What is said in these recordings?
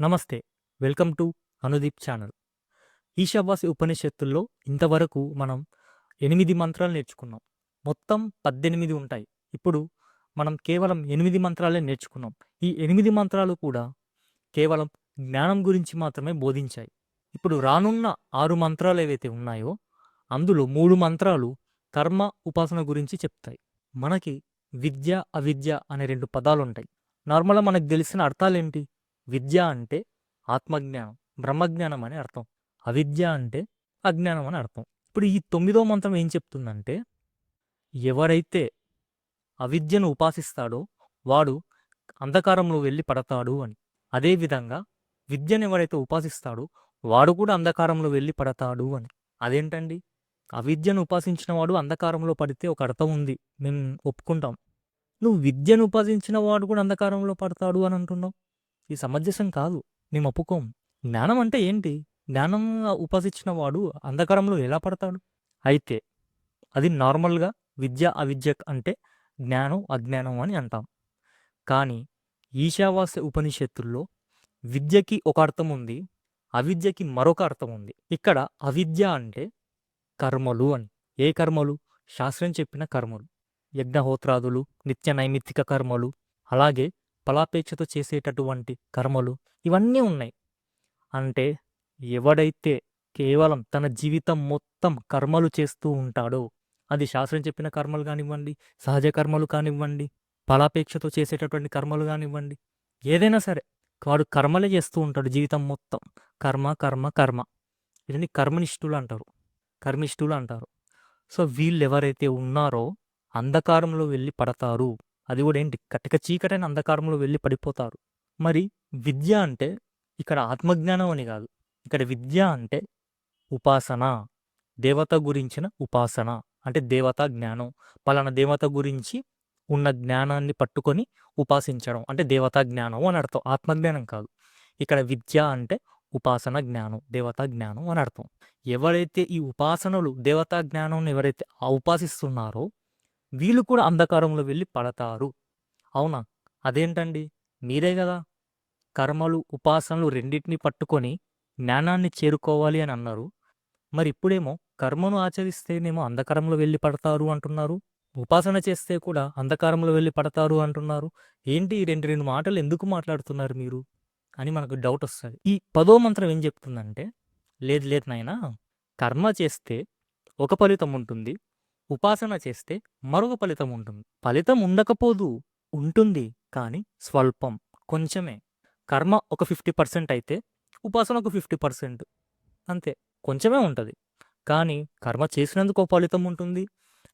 నమస్తే welcome to Anudeep channel. ఈశావాసి ఉపనిషత్తుల్లో ఇంతవరకు మనం ఎనిమిది మంత్రాలు నేర్చుకున్నాం. మొత్తం పద్దెనిమిది ఉంటాయి. ఇప్పుడు మనం కేవలం ఎనిమిది మంత్రాలే నేర్చుకున్నాం. ఈ ఎనిమిది మంత్రాలు కూడా కేవలం జ్ఞానం గురించి మాత్రమే బోధించాయి. ఇప్పుడు రానున్న ఆరు మంత్రాలు ఏవైతే ఉన్నాయో అందులో మూడు మంత్రాలు కర్మ ఉపాసన గురించి చెప్తాయి. మనకి విద్య అవిద్య అనే రెండు పదాలు ఉంటాయి నార్మల్గా మనకు తెలిసిన అర్థాలు ఏంటి విద్య అంటే ఆత్మజ్ఞానం బ్రహ్మజ్ఞానం అని అర్థం. అవిద్య అంటే అజ్ఞానం అని అర్థం. ఇప్పుడు ఈ తొమ్మిదో మంత్రం ఏం చెప్తుందంటే ఎవరైతే అవిద్యను ఉపాసిస్తాడో వాడు అంధకారంలో వెళ్ళి పడతాడు అని. అదేవిధంగా విద్యను ఎవరైతే ఉపాసిస్తాడో వాడు కూడా అంధకారంలో వెళ్ళి పడతాడు అని. అదేంటండి? అవిద్యను ఉపాసించిన వాడు అంధకారంలో పడితే ఒక అర్థం ఉంది. మేము ఒప్పుకుంటాం. నువ్వు విద్యను ఉపాసించిన వాడు కూడా అంధకారంలో పడతాడు అని అంటున్నావు? ఈ సమంజసం కాదు మేము ఒప్పుకోం జ్ఞానం అంటే ఏంటి? జ్ఞానం ఉపాసించిన వాడు అంధకారంలో ఎలా పడతాడు? అయితే అది నార్మల్గా విద్య అవిద్య అంటే జ్ఞానం అజ్ఞానం అని అంటాం. కానీ ఈశావాస్య ఉపనిషత్తుల్లో విద్యకి ఒక అర్థం ఉంది అవిద్యకి మరొక అర్థం ఉంది. ఇక్కడ అవిద్య అంటే కర్మలు అని. ఏ కర్మలు? శాస్త్రం చెప్పిన కర్మలు. యజ్ఞహోత్రాదులు నిత్య నైమిత్తిక కర్మలు. అలాగే ఫలాపేక్షతో చేసేటటువంటి కర్మలు ఇవన్నీ ఉన్నాయి. అంటే ఎవడైతే కేవలం తన జీవితం మొత్తం కర్మలు చేస్తూ ఉంటాడో అది శాస్త్రం చెప్పిన కర్మలు కానివ్వండి సహజ కర్మలు కానివ్వండి ఫలాపేక్షతో చేసేటటువంటి కర్మలు కానివ్వండి ఏదైనా సరే వాడు కర్మలే చేస్తూ ఉంటాడు జీవితం మొత్తం. కర్మ కర్మ కర్మ. ఇదని కర్మనిష్ఠులు అంటారు. కర్మిష్ఠులు అంటారు. సో వీళ్ళు ఎవరైతే ఉన్నారో అంధకారంలో వెళ్ళి పడతారు. అది కూడా ఏంటి? కటిక చీకటైన అంధకారంలో వెళ్ళి పడిపోతారు. మరి విద్య అంటే ఇక్కడ ఆత్మజ్ఞానం అని కాదు. ఇక్కడ విద్య అంటే ఉపాసన. దేవత గురించిన ఉపాసన. అంటే దేవతా జ్ఞానం. పలానా దేవత గురించి ఉన్న జ్ఞానాన్ని పట్టుకొని ఉపాసించడం. అంటే దేవతా జ్ఞానం అని అర్థం. ఆత్మజ్ఞానం కాదు. ఇక్కడ విద్య అంటే ఉపాసన జ్ఞానం. దేవతా జ్ఞానం అని అర్థం. ఎవరైతే ఈ ఉపాసనలు దేవతా జ్ఞానం ఎవరైతే ఉపాసిస్తున్నారో వీళ్ళు కూడా అంధకారంలో వెళ్ళి పడతారు. అవునా? అదేంటండి? మీరే కదా. కర్మలు ఉపాసనలు రెండింటిని పట్టుకొని జ్ఞానాన్ని చేరుకోవాలి అని అన్నారు. మరి ఇప్పుడేమో కర్మను ఆచరిస్తేనేమో అంధకారంలో వెళ్ళి పడతారు అంటున్నారు. ఉపాసన చేస్తే కూడా అంధకారంలో వెళ్ళి పడతారు అంటున్నారు. ఏంటి ఈ రెండు రెండు మాటలు ఎందుకు మాట్లాడుతున్నారు మీరు? అని మనకు డౌట్ వస్తుంది. ఈ పదో మంత్రం ఏం చెప్తుందంటే లేదు లేదు నాయనా కర్మ చేస్తే ఒక ఫలితం ఉంటుంది. ఉపాసన చేస్తే మరొక ఫలితం ఉంటుంది. ఫలితం ఉండకపోదు ఉంటుంది కానీ స్వల్పం కొంచెమే. కర్మ ఒక ఫిఫ్టీ పర్సెంట్ అయితే ఉపాసన ఒక ఫిఫ్టీ పర్సెంట్ అంతే కొంచెమే ఉంటుంది. కానీ కర్మ చేసినందుకు ఒక ఫలితం ఉంటుంది.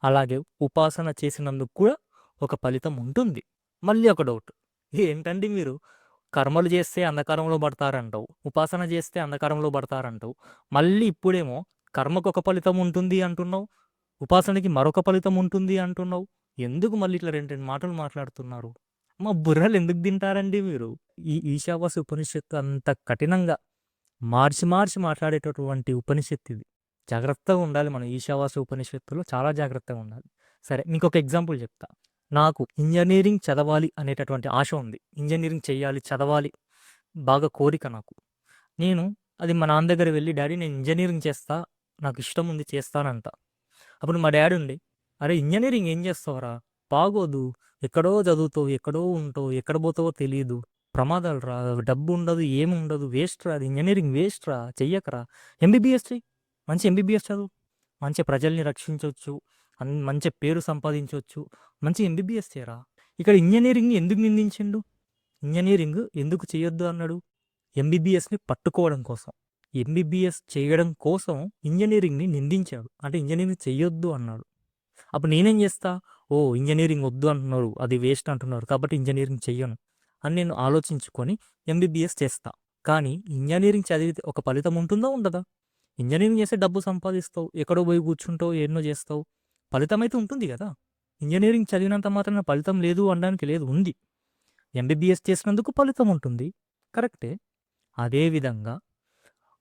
అలాగే ఉపాసన చేసినందుకు కూడా ఒక ఫలితం ఉంటుంది. మళ్ళీ ఒక డౌట్ ఏంటండి మీరు? కర్మలు చేస్తే అంధకారంలో పడతారంటావు ఉపాసన చేస్తే అంధకారంలో పడతారంటావు మళ్ళీ ఇప్పుడేమో కర్మకు ఒక ఫలితం ఉంటుంది అంటున్నావు ఉపాసనకి మరొక ఫలితం ఉంటుంది అంటున్నావు. ఎందుకు మళ్ళీ ఇట్లా రెండు రెండు మాటలు మాట్లాడుతున్నారు? మా బుర్రలు ఎందుకు తింటారండి మీరు? ఈ ఈశావాస ఉపనిషత్తు అంత కఠినంగా మార్చి మార్చి మాట్లాడేటటువంటి ఉపనిషత్తు ఇది. జాగ్రత్తగా ఉండాలి మనం ఈశావాస ఉపనిషత్తులో చాలా జాగ్రత్తగా ఉండాలి. సరే మీకు ఒక ఎగ్జాంపుల్ చెప్తా. నాకు ఇంజనీరింగ్ చదవాలి అనేటటువంటి ఆశ ఉంది. ఇంజనీరింగ్ చేయాలి చదవాలి. బాగా కోరిక నాకు. నేను అది మా నాన్న దగ్గర వెళ్ళి డాడీ నేను ఇంజనీరింగ్ చేస్తా. నాకు ఇష్టం ఉంది చేస్తానంట అప్పుడు మా డాడీ ఉండి. అరే ఇంజనీరింగ్ ఏం చేస్తావురా? బాగోదు. ఎక్కడో చదువుతావు ఎక్కడో ఉంటావు ఎక్కడ పోతావో తెలియదు ప్రమాదాలు రా. డబ్బు ఉండదు ఏమి ఉండదు. వేస్ట్ రా. అది ఇంజనీరింగ్ వేస్ట్ రా. చెయ్యకరా. ఎంబీబీఎస్ చెయ్యి మంచి ఎంబీబీఎస్ చదువు. మంచి ప్రజల్ని రక్షించవచ్చు అన్ మంచి పేరు సంపాదించవచ్చు మంచి ఎంబీబీఎస్ చేయరా. ఇక్కడ ఇంజనీరింగ్ ఎందుకు నిందించిండు? ఇంజనీరింగ్ ఎందుకు చేయొద్దు అన్నాడు. ఎంబీబీఎస్ని పట్టుకోవడం కోసం. ఎంబీబీఎస్ చేయడం కోసం ఇంజనీరింగ్ని నిందించాడు. అంటే ఇంజనీరింగ్ చెయ్యొద్దు అన్నాడు. అప్పుడు నేనేం చేస్తా? ఓ ఇంజనీరింగ్ వద్దు అంటున్నారు. అది వేస్ట్ అంటున్నారు. కాబట్టి ఇంజనీరింగ్ చెయ్యను అని నేను ఆలోచించుకొని ఎంబీబీఎస్ చేస్తా. కానీ ఇంజనీరింగ్ చదివితే ఒక ఫలితం ఉంటుందా ఉండదా? ఇంజనీరింగ్ చేస్తే డబ్బు సంపాదిస్తావు. ఎక్కడో పోయి కూర్చుంటావు. ఎన్నో చేస్తావు. ఫలితం అయితే ఉంటుంది కదా. ఇంజనీరింగ్ చదివినంత మాత్రం ఫలితం లేదు అనడానికి లేదు ఉంది. ఎంబీబీఎస్ చేసినందుకు ఫలితం ఉంటుంది. కరెక్టే. అదేవిధంగా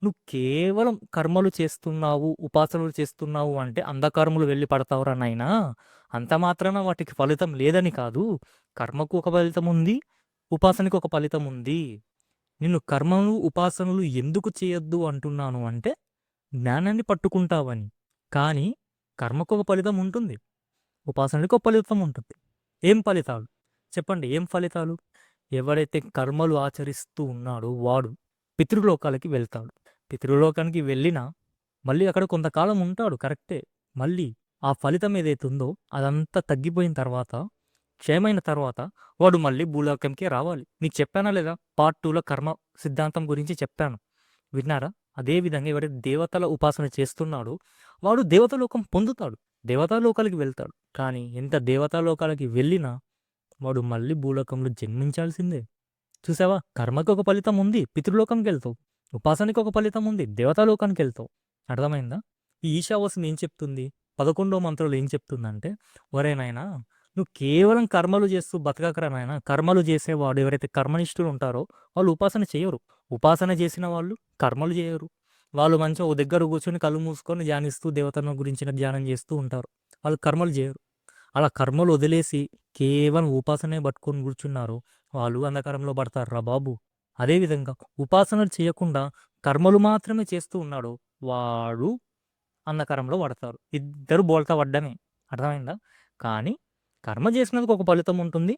నువ్వు కేవలం కర్మలు చేస్తున్నావు ఉపాసనలు చేస్తున్నావు అంటే అంధకారములు వెళ్ళి పడతావురా నాయనా. అంత మాత్రాన వాటికి ఫలితం లేదని కాదు. కర్మకు ఒక ఫలితం ఉంది ఉపాసనకు ఒక ఫలితం ఉంది. నిన్ను కర్మలు ఉపాసనలు ఎందుకు చేయొద్దు అంటున్నాను అంటే జ్ఞానాన్ని పట్టుకుంటావని. కానీ కర్మకు ఒక ఫలితం ఉంటుంది ఉపాసనకు ఒక ఫలితం ఉంటుంది. ఏం ఫలితాలు? చెప్పండి ఏం ఫలితాలు? ఎవరైతే కర్మలు ఆచరిస్తూ ఉన్నాడో వాడు పితృలోకాలకి వెళ్తాడు. పితృలోకానికి వెళ్ళినా మళ్ళీ అక్కడ కొంతకాలం ఉంటాడు కరెక్టే. మళ్ళీ ఆ ఫలితం ఏదైతే ఉందో అదంతా తగ్గిపోయిన తర్వాత క్షయమైన తర్వాత వాడు మళ్ళీ భూలోకంకి రావాలి. మీకు చెప్పానా లేదా? పార్ట్ టూలో కర్మ సిద్ధాంతం గురించి చెప్పాను. విన్నారా? అదేవిధంగా ఎవరైతే దేవతల ఉపాసన చేస్తున్నాడో వాడు దేవతలోకం పొందుతాడు దేవతాలోకాలకి వెళ్తాడు. కానీ ఎంత దేవతాలోకాలకి వెళ్ళినా వాడు మళ్ళీ భూలోకంలో జన్మించాల్సిందే. చూసావా? కర్మకు ఒక ఫలితం ఉంది పితృలోకంకి వెళ్తావు. ఉపాసనకి ఒక ఫలితం ఉంది. దేవతాలోకానికి వెళ్తావు అర్థమైందా? ఈ ఈశావాసం ఏం చెప్తుంది? పదకొండో మంత్రంలో ఏం చెప్తుందంటే ఒరేనాయనా నువ్వు కేవలం కర్మలు చేస్తూ బతకకరా కర్మలు చేసేవాడు ఎవరైతే కర్మనిష్ఠులు ఉంటారో వాళ్ళు ఉపాసన చేయరు. ఉపాసన చేసిన వాళ్ళు కర్మలు చేయరు. వాళ్ళు మంచిగా ఓ దగ్గర కూర్చొని కళ్ళు మూసుకొని ధ్యానిస్తూ దేవతను గురించిన ధ్యానం చేస్తూ ఉంటారు. వాళ్ళు కర్మలు చేయరు. అలా కర్మలు వదిలేసి కేవలం ఉపాసనే పట్టుకొని కూర్చున్నారు. వాళ్ళు అంధకారంలో పడతారు రా బాబు? అదేవిధంగా ఉపాసనలు చేయకుండా కర్మలు మాత్రమే చేస్తూ ఉన్నాడు వాడు అన్నకరంలో పడతారు. ఇద్దరు బోల్తా పడ్డమే. అర్థమైందా? కానీ కర్మ చేసినందుకు ఒక ఫలితం ఉంటుంది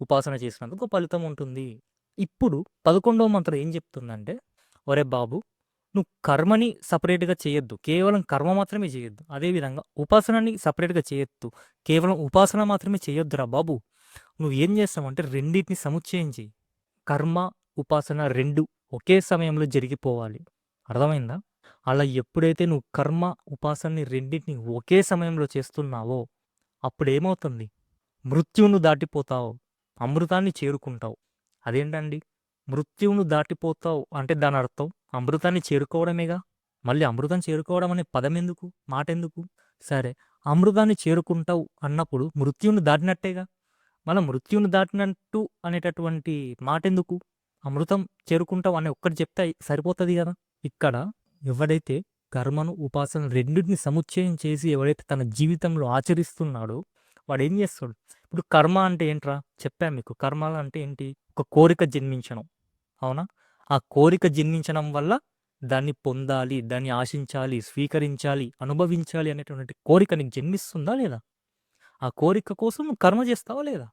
ఉపాసన చేసినందుకు ఒక ఫలితం ఉంటుంది. ఇప్పుడు పదకొండవ మంత్రం ఏం చెప్తుందంటే ఒరే బాబు నువ్వు కర్మని సపరేట్గా చేయొద్దు. కేవలం కర్మ మాత్రమే చేయొద్దు. అదేవిధంగా ఉపాసనని సపరేట్గా చేయొద్దు. కేవలం ఉపాసన మాత్రమే చేయొద్దురా బాబు. నువ్వు ఏం చేస్తావంటే రెండింటిని సముచ్చయం చేయి. కర్మ ఉపాసన రెండు ఒకే సమయంలో జరిగిపోవాలి. అర్థమైందా? అలా ఎప్పుడైతే నువ్వు కర్మ ఉపాసనని రెండింటిని ఒకే సమయంలో చేస్తున్నావో అప్పుడేమవుతుంది? మృత్యువును దాటిపోతావు అమృతాన్ని చేరుకుంటావు. అదేంటండి? మృత్యువును దాటిపోతావు అంటే దాని అర్థం అమృతాన్ని చేరుకోవడమేగా? మళ్ళీ అమృతం చేరుకోవడం అనే పదం ఎందుకు మాట ఎందుకు సరే అమృతాన్ని చేరుకుంటావు అన్నప్పుడు మృత్యువును దాటినట్టేగా? మన మృత్యువును దాటినట్టు అనేటటువంటి మాట ఎందుకు అమృతం చేరుకుంటాం అని ఒక్కటి చెప్తే సరిపోతుంది కదా? ఇక్కడ ఎవడైతే కర్మను ఉపాసన రెండింటిని సముచ్చయం చేసి ఎవడైతే తన జీవితంలో ఆచరిస్తున్నాడో వాడు ఏం చేస్తాడు? ఇప్పుడు కర్మ అంటే ఏంట్రా? చెప్పాను మీకు. కర్మలు అంటే ఏంటి? ఒక కోరిక జన్మించడం. అవునా? ఆ కోరిక జన్మించడం వల్ల దాన్ని పొందాలి దాన్ని ఆశించాలి స్వీకరించాలి అనుభవించాలి అనేటువంటి కోరిక నీకు జన్మిస్తుందా లేదా? ఆ కోరిక కోసం కర్మ చేస్తావా లేదా?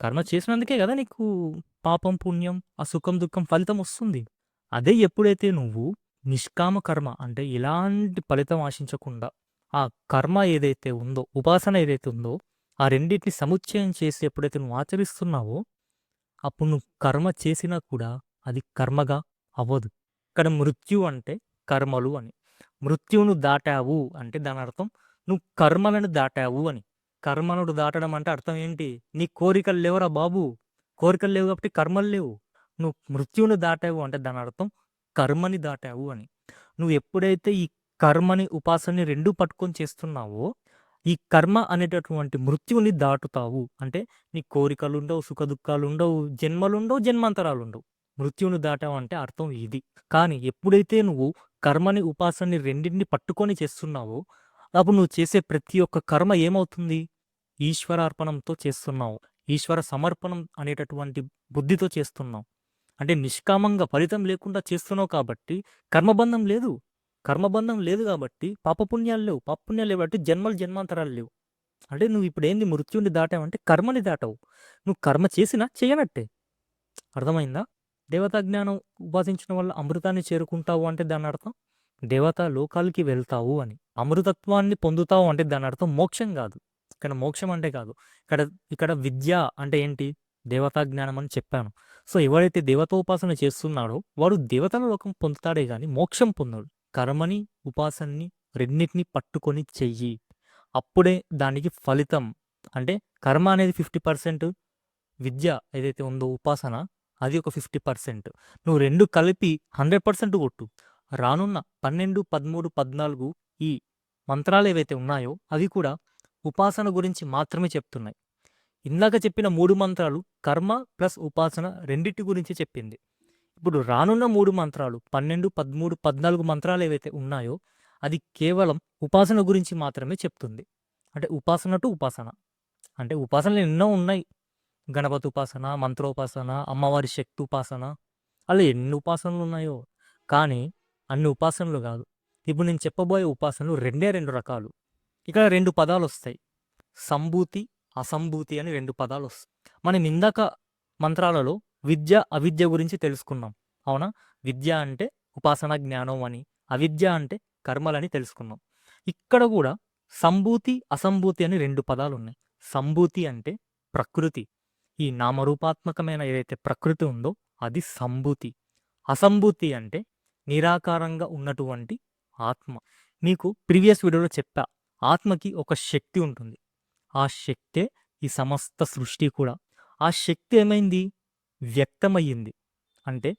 కర్మ చేసినందుకే కదా నీకు పాపం పుణ్యం ఆ సుఖం దుఃఖం ఫలితం వస్తుంది. అదే ఎప్పుడైతే నువ్వు నిష్కామ కర్మ అంటే ఎలాంటి ఫలితం ఆశించకుండా ఆ కర్మ ఏదైతే ఉందో ఉపాసన ఏదైతే ఉందో ఆ రెండింటిని సముచ్చయం చేసి ఎప్పుడైతే నువ్వు ఆచరిస్తున్నావో అప్పుడు నువ్వు కర్మ చేసినా కూడా అది కర్మగా అవ్వదు. ఇక్కడ మృత్యు అంటే కర్మలు అని. మృత్యువును దాటావు అంటే దాని అర్థం నువ్వు కర్మలను దాటావు అని. కర్మనుడు దాటడం అంటే అర్థం ఏంటి? నీ కోరికలు లేవురా బాబు. కోరికలు లేవు కాబట్టి కర్మలు లేవు. నువ్వు మృత్యువుని దాటావు అంటే దాని అర్థం కర్మని దాటావు అని. నువ్వు ఎప్పుడైతే ఈ కర్మని ఉపాసనని రెండు పట్టుకొని చేస్తున్నావో ఈ కర్మ అనేటటువంటి మృత్యువుని దాటుతావు. అంటే నీ కోరికలు ఉండవు సుఖ దుఃఖాలు ఉండవు జన్మలు ఉండవు జన్మాంతరాలు ఉండవు మృత్యువుని దాటావు అంటే అర్థం ఇది. కానీ ఎప్పుడైతే నువ్వు కర్మని ఉపాసనని రెండింటిని పట్టుకొని చేస్తున్నావో అప్పుడు నువ్వు చేసే ప్రతి ఒక్క కర్మ ఏమవుతుంది? ఈశ్వరార్పణంతో చేస్తున్నావు. ఈశ్వర సమర్పణం అనేటటువంటి బుద్ధితో చేస్తున్నావు. అంటే నిష్కామంగా ఫలితం లేకుండా చేస్తున్నావు కాబట్టి కర్మబంధం లేదు. కర్మబంధం లేదు కాబట్టి పాపపుణ్యాలు లేవు. పాపపుణ్యాలు లేవు కాబట్టి జన్మలు జన్మాంతరాలు లేవు. అంటే నువ్వు ఇప్పుడు ఏంది మృత్యుని దాటావంటే కర్మని దాటావు. నువ్వు కర్మ చేసినా చేయనట్టే. అర్థమైందా? దేవతా జ్ఞానం ఉపాసించడం వల్ల అమృతాన్ని చేరుకుంటావు అంటే దాని అర్థం? దేవతా లోకాలకి వెళ్తావు అని. అమృతత్వాన్ని పొందుతావు అంటే దాని అర్థం మోక్షం కాదు. ఇక్కడ మోక్షం అంటే కాదు. ఇక్కడ ఇక్కడ విద్య అంటే ఏంటి? దేవతా జ్ఞానం అని చెప్పాను. సో ఎవరైతే దేవతోపాసన చేస్తున్నాడో వాడు దేవతల లోకం పొందుతాడే కానీ మోక్షం పొందడు కర్మని ఉపాసనని రెండింటిని పట్టుకొని చెయ్యి. అప్పుడే దానికి ఫలితం అంటే కర్మ అనేది ఫిఫ్టీ పర్సెంట్ విద్య ఏదైతే ఉందో ఉపాసన అది ఒక ఫిఫ్టీ పర్సెంట్. నువ్వు రెండు కలిపి హండ్రెడ్ పర్సెంట్ కొట్టు. రానున్న పన్నెండు పదమూడు పద్నాలుగు ఈ మంత్రాలు ఏవైతే ఉన్నాయో అవి కూడా ఉపాసన గురించి మాత్రమే చెప్తున్నాయి. ఇందాక చెప్పిన మూడు మంత్రాలు కర్మ ప్లస్ ఉపాసన రెండింటి గురించి చెప్పింది. ఇప్పుడు రానున్న మూడు మంత్రాలు పన్నెండు పదమూడు పద్నాలుగు మంత్రాలు ఏవైతే ఉన్నాయో అది కేవలం ఉపాసన గురించి మాత్రమే చెప్తుంది. అంటే ఉపాసన టు ఉపాసన. అంటే ఉపాసనలు ఎన్నో ఉన్నాయి. గణపతి ఉపాసన మంత్రోపాసన అమ్మవారి శక్తి ఉపాసన అలా ఎన్ని ఉపాసనలు ఉన్నాయో. కానీ అన్ని ఉపాసనలు కాదు. ఇప్పుడు నేను చెప్పబోయే ఉపాసనలు రెండే రెండు రకాలు. ఇక్కడ రెండు పదాలు వస్తాయి. సంభూతి అసంభూతి అని రెండు పదాలు వస్తాయి. మనం ఇందాక మంత్రాలలో విద్య అవిద్య గురించి తెలుసుకున్నాం. అవునా? విద్య అంటే ఉపాసన జ్ఞానం అని అవిద్య అంటే కర్మలని తెలుసుకున్నాం. ఇక్కడ కూడా సంభూతి అసంభూతి అని రెండు పదాలు ఉన్నాయి. సంభూతి అంటే ప్రకృతి. ఈ నామరూపాత్మకమైన ఏదైతే ప్రకృతి ఉందో అది సంభూతి. అసంభూతి అంటే నిరాకారంగా ఉన్నటువంటి ఆత్మ. మీకు ప్రీవియస్ వీడియోలో చెప్పా ఆత్మకి ఒక శక్తి ఉంటుంది. ఆ శక్తే ఈ సమస్త సృష్టి కూడా. ఆ శక్తి ఏమైంది? వ్యక్తమయ్యింది. అంటే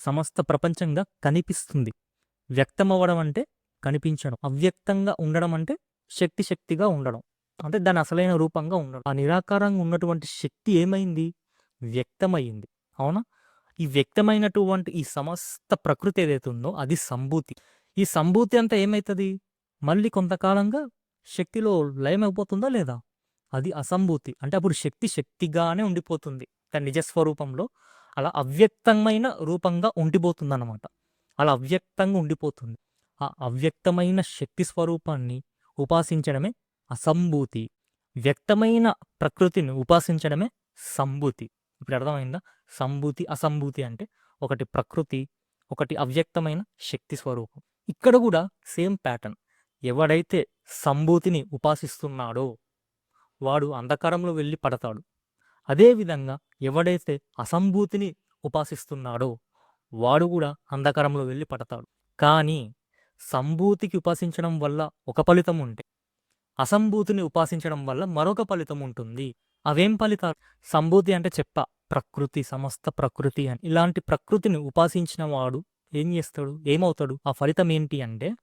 సమస్త ప్రపంచంగా కనిపిస్తుంది. వ్యక్తమవ్వడం అంటే కనిపించడం. అవ్యక్తంగా ఉండడం అంటే శక్తి శక్తిగా ఉండడం. అంటే దాని అసలైన రూపంగా ఉండడం. ఆ నిరాకారంగా ఉన్నటువంటి శక్తి ఏమైంది? వ్యక్తమైంది అవునా? ఈ వ్యక్తమైనటువంటి ఈ సమస్త ప్రకృతి ఏదైతే ఉందో అది సంభూతి. ఈ సంభూతి అంతా ఏమవుతుంది మళ్ళీ కొంతకాలంగా శక్తిలో లయమైపోతుందా లేదా? అది అసంభూతి. అంటే అప్పుడు శక్తి శక్తిగానే ఉండిపోతుంది. దాని నిజస్వరూపంలో అలా అవ్యక్తమైన రూపంగా ఉండిపోతుంది అనమాట అలా అవ్యక్తంగా ఉండిపోతుంది. ఆ అవ్యక్తమైన శక్తి స్వరూపాన్ని ఉపాసించడమే అసంభూతి. వ్యక్తమైన ప్రకృతిని ఉపాసించడమే సంభూతి. ఇప్పుడు అర్థమైందా? సంభూతి అసంభూతి అంటే ఒకటి ప్రకృతి ఒకటి అవ్యక్తమైన శక్తి స్వరూపం. ఇక్కడ కూడా సేమ్ ప్యాటర్న్. ఎవడైతే సంభూతిని ఉపాసిస్తున్నాడో వాడు అంధకారంలో వెళ్ళి పడతాడు. అదేవిధంగా ఎవడైతే అసంభూతిని ఉపాసిస్తున్నాడో వాడు కూడా అంధకారంలో వెళ్ళి పడతాడు. కానీ సంభూతికి ఉపాసించడం వల్ల ఒక ఫలితం ఉంటే అసంభూతిని ఉపాసించడం వల్ల మరొక ఫలితం ఉంటుంది. అవేం ఫలితాలు? సంభూతి అంటే చెప్ప. ప్రకృతి సమస్త ప్రకృతి అని. ఇలాంటి ప్రకృతిని ఉపాసించిన వాడు ఏం చేస్తాడు? ఏమవుతాడు? ఆ ఫలితం ఏంటి అంటే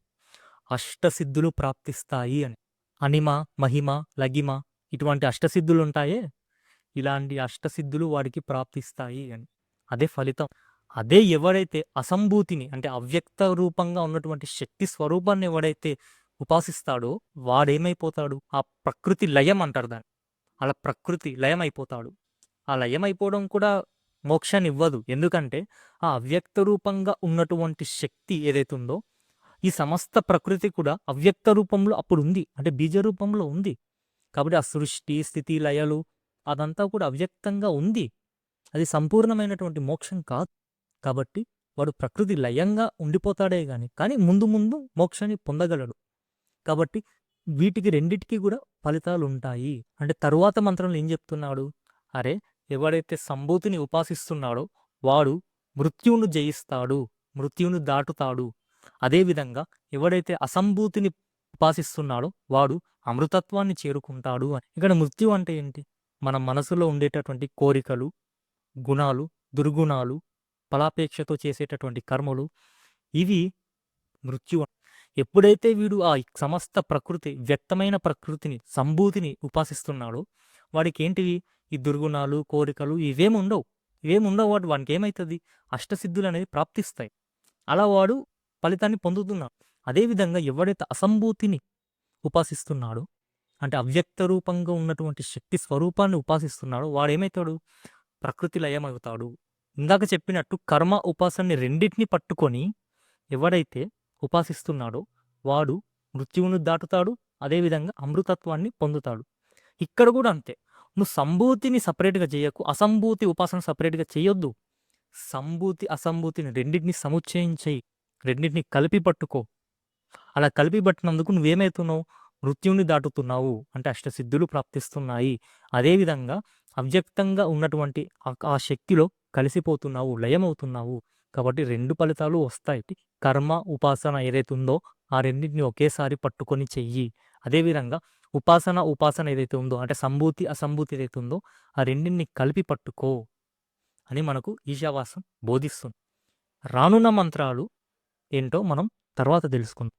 అష్టసిద్ధులు ప్రాప్తిస్తాయి అని. అనిమ మహిమ లగిమ ఇటువంటి అష్టసిద్ధులు ఉంటాయే? ఇలాంటి అష్టసిద్ధులు వాడికి ప్రాప్తిస్తాయి అని. అదే ఫలితం. అదే ఎవడైతే అసంభూతిని అంటే అవ్యక్త రూపంగా ఉన్నటువంటి శక్తి స్వరూపాన్ని ఎవడైతే ఉపాసిస్తాడో వాడేమైపోతాడు? ఆ ప్రకృతి లయం అంటారు దాన్ని. అలా ప్రకృతి లయం అయిపోతాడు ఆ లయం అయిపోవడం కూడా మోక్షాన్ని ఇవ్వదు ఎందుకంటే ఆ అవ్యక్త రూపంగా ఉన్నటువంటి శక్తి ఏదైతే ఉందో ఈ సమస్త ప్రకృతి కూడా అవ్యక్త రూపంలో అప్పుడు ఉంది అంటే బీజ రూపంలో ఉంది. కాబట్టి ఆ సృష్టి స్థితి లయలు అదంతా కూడా అవ్యక్తంగా ఉంది. అది సంపూర్ణమైనటువంటి మోక్షం కాదు. కాబట్టి వాడు ప్రకృతి లయంగా ఉండిపోతాడే గాని కానీ ముందు ముందు మోక్షాన్ని పొందగలడు. కాబట్టి వీటికి రెండిటికి కూడా ఫలితాలు ఉంటాయి అంటే తరువాత మంత్రంలో ఏం చెప్తున్నాడు? అరే ఎవడైతే సంభూతిని ఉపాసిస్తున్నాడో వాడు మృత్యువును జయిస్తాడు మృత్యువును దాటుతాడు. అదేవిధంగా ఎవడైతే అసంభూతిని ఉపాసిస్తున్నాడో వాడు అమృతత్వాన్ని చేరుకుంటాడు అని. ఇక్కడ మృత్యు అంటే ఏంటి? మన మనసులో ఉండేటటువంటి కోరికలు గుణాలు దుర్గుణాలు ఫలాపేక్షతో చేసేటటువంటి కర్మలు ఇవి మృత్యు ఎప్పుడైతే వీడు ఆ సమస్త ప్రకృతి వ్యక్తమైన ప్రకృతిని సంభూతిని ఉపాసిస్తున్నాడో వాడికి ఏంటివి? ఈ దుర్గుణాలు కోరికలు ఇవేమి ఉండవు. ఇవేమి ఉండవు వాడు వానికి ఏమవుతుంది అష్టసిద్ధులు అనేవి ప్రాప్తిస్తాయి. అలా వాడు ఫలితాన్ని పొందుతున్నాడు. అదేవిధంగా ఎవడైతే అసంభూతిని ఉపాసిస్తున్నాడో అంటే అవ్యక్త రూపంగా ఉన్నటువంటి శక్తి స్వరూపాన్ని ఉపాసిస్తున్నాడో వాడు ఏమవుతాడు ప్రకృతి లయమవుతాడు. ఇందాక చెప్పినట్టు కర్మ ఉపాసనని రెండింటిని పట్టుకొని ఎవడైతే ఉపాసిస్తున్నాడో వాడు మృత్యువును దాటుతాడు అదేవిధంగా అమృతత్వాన్ని పొందుతాడు. ఇక్కడ కూడా అంతే. నువ్వు సంభూతిని సపరేట్గా చేయకు అసంభూతి ఉపాసన సపరేట్గా చేయొద్దు. సంభూతి అసంభూతిని రెండింటిని సముచ్చయం చేయి రెండింటిని కలిపి పట్టుకో. అలా కలిపి పట్టినందుకు నువ్వేమవుతున్నావు మృత్యువుని దాటుతున్నావు అంటే అష్టసిద్ధులు ప్రాప్తిస్తున్నాయి. అదేవిధంగా అవ్యక్తంగా ఉన్నటువంటి ఆ శక్తిలో కలిసిపోతున్నావు లయమవుతున్నావు. కాబట్టి రెండు ఫలితాలు వస్తాయి. కర్మ ఉపాసన ఏదైతే ఉందో ఆ రెండింటిని ఒకేసారి పట్టుకొని చెయ్యి. అదేవిధంగా ఉపాసన ఉపాసన ఏదైతే ఉందో అంటే సంభూతి అసంభూతి ఏదైతే ఉందో ఆ రెండింటిని కలిపి పట్టుకో అని మనకు ఈశావాసం బోధిస్తుంది. రానున్న మంత్రాలు ఏంటో మనం తర్వాత తెలుసుకుందాం.